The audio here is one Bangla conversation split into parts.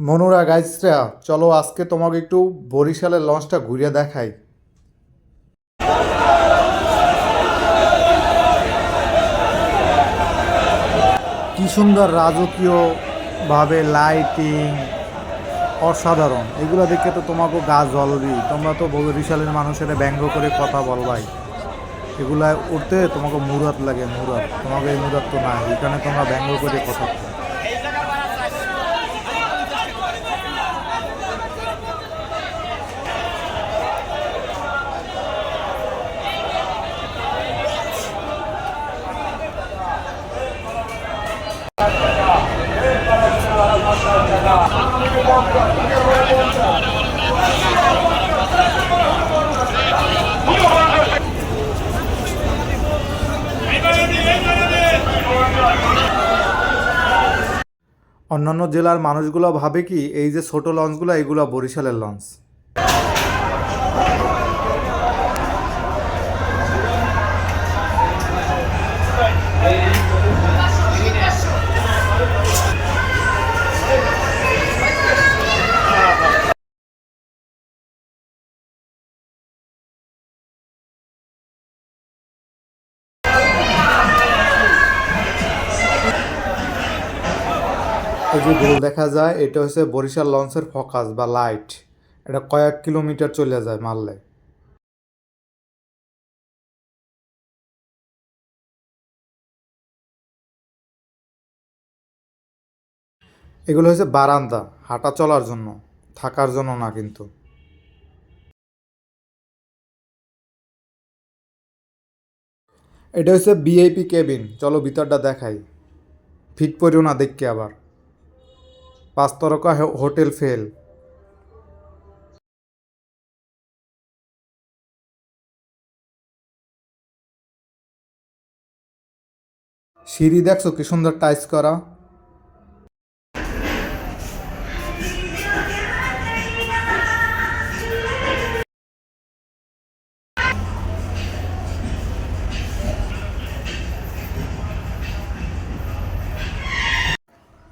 মনুরা গাইসরা চলো আজকে তোমাকে একটু বরিশালের লঞ্চটা ঘুরিয়ে দেখাই। কি সুন্দর রাজকীয় ভাবে লাইটিং অসাধারণ। এগুলো দেখে তো তোমাকে গা জ্বলবি তোমরা তো বরিশালের মানুষের ব্যঙ্গ করে কথা বলবাই। এগুলা উঠতে তোমাকে মুরাত লাগে মুরাত তোমাকে এই মুরাত তো নাই, এখানে তোমরা ব্যঙ্গ করে কথা অন্যান্য জেলার মানুষগুলো ভাবে কি এই যে ছোট লঞ্চগুলো এগুলো বরিশালের লঞ্চ? যে গোল দেখা যায়, এটা হচ্ছে বরিশাল লঞ্চের ফোকাস বা লাইট। এটা কয়েক কিলোমিটার চলে যায় মারলে। এগুলো হচ্ছে বারান্দা, হাঁটা চলার জন্য, থাকার জন্য না কিন্তু। এটা হচ্ছে বিআইপি কেবিন। চলো ভিতরটা দেখাই। ফিট পড়িও না দেখকে আবার। পাঁচ তারকা হোটেল ফেল। সিঁড়ি দেখছ কি সুন্দর টাইস করা?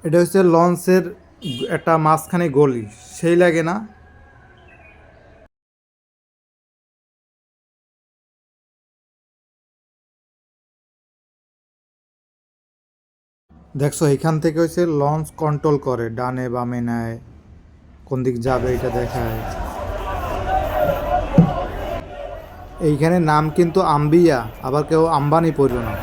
এটা হচ্ছে লঞ্চের একটা মাঝখানে গলি, সেই লাগে না। দেখছ, এখান থেকে হচ্ছে লঞ্চ কন্ট্রোল করে, ডানে বামে নেয়, কোন দিক যাবে এটা দেখায়। এইখানে নাম কিন্তু আম্বিয়া, আবার কেউ আম্বানি পড়ল না।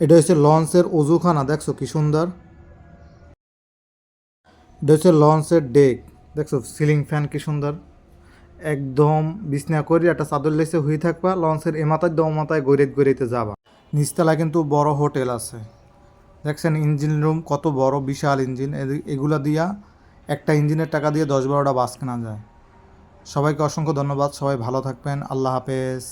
এটা হচ্ছে লঞ্চের অজুখানা, দেখছ কি সুন্দর? এটা হচ্ছে লঞ্চের ডেক, দেখছ সিলিং ফ্যান কি সুন্দর? একদম বিছনা করি একটা চাদর লেসে হয়ে থাকবা, লঞ্চের এ মাথায় দ মাথায় গৈরেত গৈরেতে যাবা। নিচতলায় কিন্তু বড় হোটেল আছে। দেখছেন ইঞ্জিন রুম কত বড়, বিশাল ইঞ্জিন। এগুলা দিয়া একটা ইঞ্জিনের টাকা দিয়ে দশ বারোটা বাস কেনা যায়। সবাইকে অসংখ্য ধন্যবাদ, সবাই ভালো থাকবেন, আল্লাহ হাফেজ।